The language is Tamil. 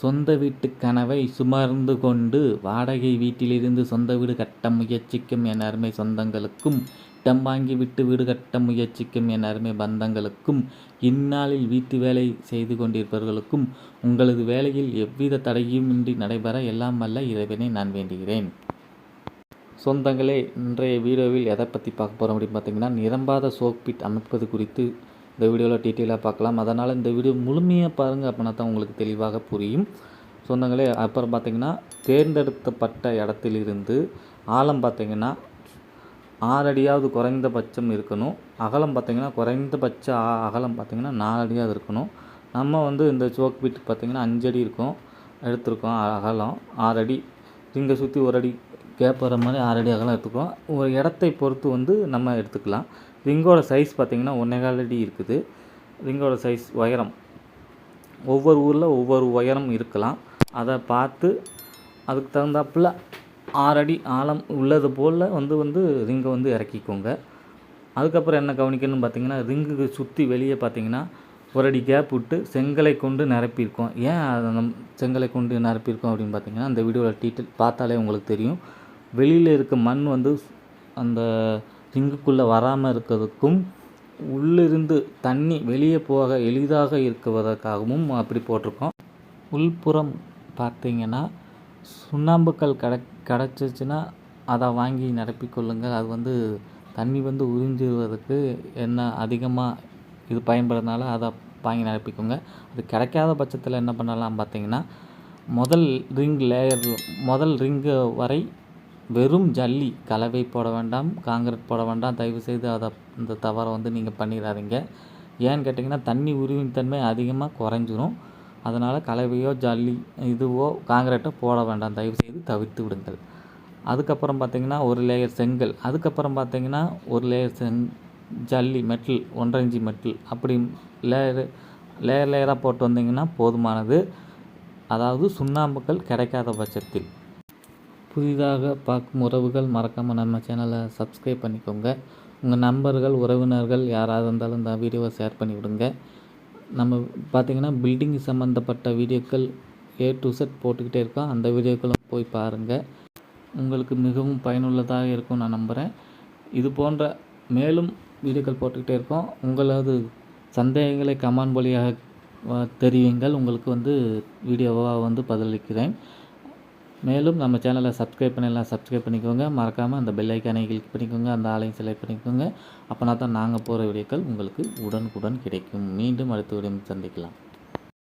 சொந்த வீட்டு கனவை சுமர்ந்து கொண்டு வாடகை வீட்டிலிருந்து சொந்த வீடு கட்ட முயற்சிக்கும் என் அருமை சொந்தங்களுக்கும் இடம் வாங்கி விட்டு வீடு கட்ட முயற்சிக்கும் என் அருமை பந்தங்களுக்கும் இந்நாளில் வீட்டு வேலை செய்து கொண்டிருப்பவர்களுக்கும் உங்களது வேலையில் எவ்வித தடையுமின்றி நடைபெற எல்லாம் வல்ல இறைவனை நான் வேண்டுகிறேன். சொந்தங்களே இன்றைய வீடியோவில் எதை பற்றி பார்க்க போகிறோம் அப்படின்னு பார்த்தீங்கன்னா நிரம்பாத சோக்பிட் அமைப்பது குறித்து இந்த வீடியோவில் டீட்டெயிலாக பார்க்கலாம். அதனால் இந்த வீடியோ முழுமையாக பாருங்கள் அப்படின்னா தான் உங்களுக்கு தெளிவாக புரியும். சொந்தங்களே அப்புறம் பார்த்திங்கன்னா தேர்ந்தெடுக்கப்பட்ட இடத்திலிருந்து ஆழம் பார்த்திங்கன்னா ஆறடியாவது குறைந்தபட்சம் இருக்கணும். அகலம் பார்த்திங்கன்னா குறைந்தபட்ச அகலம் பார்த்திங்கன்னா நாலடியாவது இருக்கணும். நம்ம வந்து இந்த சோக் பீட் பார்த்திங்கன்னா அஞ்சடி இருக்கும். எடுத்திருக்கோம் அகலம். ஆறடி இங்கே சுற்றி ஒரு அடி கேப் வர மாதிரி ஆறடி அகலம் எடுத்துக்கிறோம். ஒரு இடத்தை பொறுத்து வந்து நம்ம எடுத்துக்கலாம். ரிங்கோட சைஸ் பார்த்திங்கன்னா ஒன்றேகால் அடி இருக்குது. ரிங்கோட சைஸ் உயரம். ஒவ்வொரு ஊரில் ஒவ்வொரு உயரம் இருக்கலாம். அதை பார்த்து அதுக்கு தகுந்தாப்புல ஆறடி ஆழம் உள்ளது போல் வந்து வந்து ரிங்கை வந்து இறக்கிக்கோங்க. அதுக்கப்புறம் என்ன கவனிக்கணும்னு பார்த்தீங்கன்னா ரிங்குக்கு சுற்றி வெளியே பார்த்தீங்கன்னா ஒரு அடி கேப் விட்டு செங்கலை கொண்டு நிரப்பியிருக்கோம். ஏன் அதை நம் செங்கலை கொண்டு நிரப்பியிருக்கோம் அப்படின்னு பார்த்தீங்கன்னா அந்த வீடியோவில் டீட்டெயில் பார்த்தாலே உங்களுக்கு தெரியும். வெளியில் இருக்க மண் வந்து அந்த ரிங்குக்குள்ளே வராமல் இருக்கிறதுக்கும் உள்ளிருந்து தண்ணி வெளியே போக எளிதாக இருக்குவதற்காகவும் அப்படி போட்டிருக்கோம். உள்புறம் பார்த்தீங்கன்னா சுண்ணாம்புக்கல் கடை கிடச்சிச்சின்னா அதை வாங்கி நிரப்பிக்கொள்ளுங்கள் அது வந்து தண்ணி வந்து உறிஞ்சிடுவதற்கு என்ன அதிகமாக இது பயன்படுறதுனால அதை வாங்கி நிரப்பிக்கோங்க. அது கிடைக்காத பட்சத்தில் என்ன பண்ணலாம் பார்த்தீங்கன்னா முதல் ரிங் லேயர் முதல் ரிங்கு வரை வெறும் ஜல்லி கலவை போட வேண்டாம் காங்கிரட் போட வேண்டாம். தயவுசெய்து அதை இந்த தவறை வந்து நீங்கள் பண்ணிடாதீங்க ஏன்னு கேட்டிங்கன்னா தண்ணி உருவின் தன்மை அதிகமாக குறைஞ்சிரும். அதனால் கலவையோ ஜல்லி இதுவோ காங்கிரட்டோ போட வேண்டாம். தயவு செய்து தவிர்த்து விடுங்கள். அதுக்கப்புறம் பார்த்தீங்கன்னா ஒரு லேயர் செங்கல். அதுக்கப்புறம் பார்த்தீங்கன்னா ஒரு லேயர் செங் ஜல்லி மெட்டல் ஒன்றரை இஞ்சி மெட்டல் அப்படி லேயர் லேயர் லேயராக போட்டு வந்தீங்கன்னா போதுமானது. அதாவது சுண்ணாம்புகள் கிடைக்காத பட்சத்தில். புதிதாக பார்க்கும் உறவுகள் மறக்காமல் நம்ம சேனலை சப்ஸ்கிரைப் பண்ணிக்கோங்க. உங்கள் நண்பர்கள் உறவினர்கள் யாராக இருந்தாலும் இந்த வீடியோவை ஷேர் பண்ணி விடுங்க. நம்ம பார்த்திங்கன்னா பில்டிங் சம்மந்தப்பட்ட வீடியோக்கள் ஏ டு செட் போட்டுக்கிட்டே இருக்கோம். அந்த வீடியோக்களும் போய் பாருங்கள் உங்களுக்கு மிகவும் பயனுள்ளதாக இருக்கும் நான் நம்புகிறேன் இது போன்ற மேலும் வீடியோக்கள் போட்டுக்கிட்டே இருக்கோம். உங்களது சந்தேகங்களை கமெண்ட் வழியாக தெரியுங்கள் தெரிவிங்கள். உங்களுக்கு வந்து வீடியோவாக வந்து பதிலளிக்கிறேன். மேலும் நம்ம சேனலை சப்ஸ்கிரைப் பண்ணலாம் சப்ஸ்கிரைப் பண்ணிக்கோங்க. மறக்காமல் அந்த பெல் ஐக்கானை கிளிக் பண்ணிக்கோங்க. அந்த ஆலையும் செலக்ட் பண்ணிக்கோங்க. அப்போனா தான் நாங்கள் போகிற வீடியோக்கள் உங்களுக்கு உடனுக்குடன் கிடைக்கும். மீண்டும் அடுத்த வீடியோ சந்திக்கலாம்.